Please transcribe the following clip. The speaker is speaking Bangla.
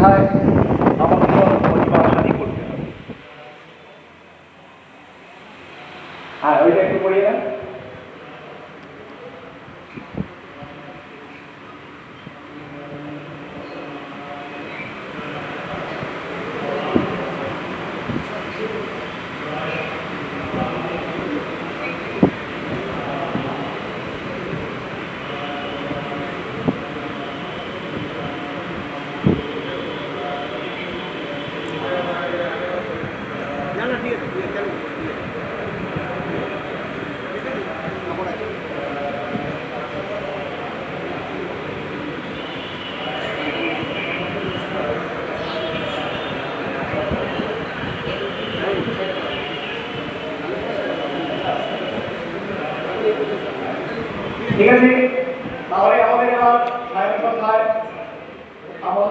কোথায় আমাকে প্রতিভাশালী করতে হবে। হ্যাঁ ওইটা একটু পড়িয়ে দেন। ঠিক আছে? তাহলে আমাদের এবার সাহেব সন্ধ্যায় আমার